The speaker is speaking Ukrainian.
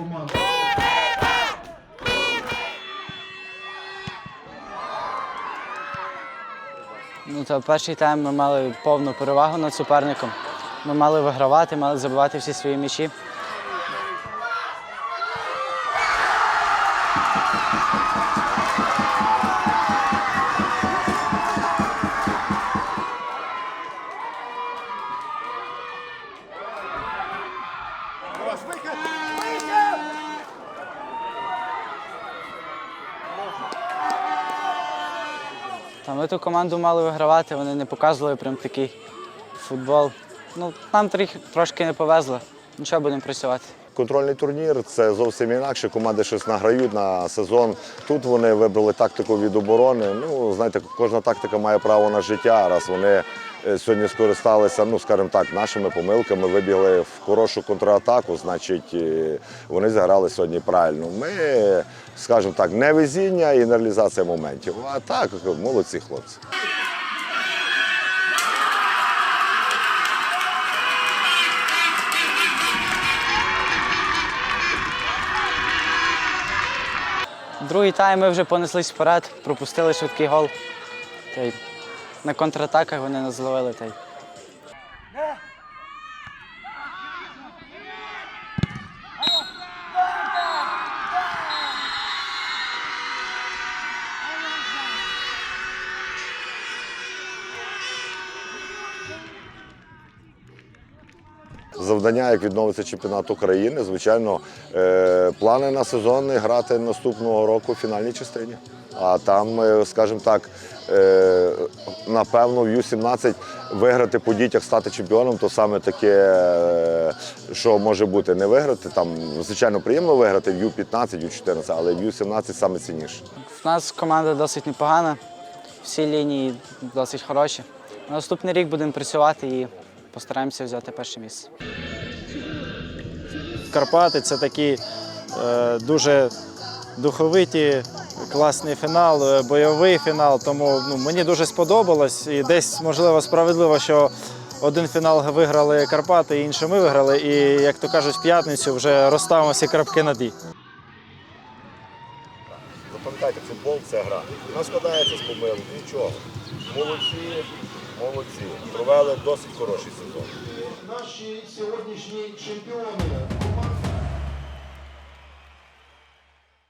команда. Ну, то Перший тайм ми мали повну перевагу над суперником. Ми мали вигравати, мали забивати всі свої м'ячі. Та ми ту команду мали вигравати, вони не показували прям такий футбол. Ну, нам трохи трошки не повезло. Нічого будемо працювати. Контрольний турнір це зовсім інакше. Команди щось награють на сезон. Тут вони вибрали тактику від оборони. Ну, знаєте, кожна тактика має право на життя. Раз вони е, сьогодні скористалися, ну скажімо так, нашими помилками, вибігли в хорошу контратаку, значить, е, вони зіграли сьогодні правильно. Ми, скажімо так, невезіння і реалізація моментів. А так, молодці хлопці. Другий тайм ми вже понеслись вперед, пропустили швидкий гол. Та й на контратаках вони нас зловили. Та й Завдання, як відновиться чемпіонат України, звичайно, е, плани на сезон грати наступного року в фінальній частині. А там, е, скажімо так, е, напевно, в Ю-17 виграти по дітях, стати чемпіоном, то саме таке, що може бути не виграти. Там, звичайно, приємно виграти в Ю-15, Ю-14, але в Ю-17 саме цінніше. в нас команда досить непогана, всі лінії досить хороші. На наступний рік будемо працювати і постараємося взяти перше місце. Карпати це такий е, дуже духовиті, класний фінал, е, бойовий фінал. Тому ну, мені дуже сподобалось. І десь, можливо, справедливо, що один фінал виграли Карпати, інший ми виграли. І, як то кажуть, в п'ятницю вже розставимо всі крапки над «і». Запам'ятайте, футбол це гра. Вона складається з помилок, нічого. Молодці, молодці. Провели досить хороший сезон. Наші сьогоднішні чемпіони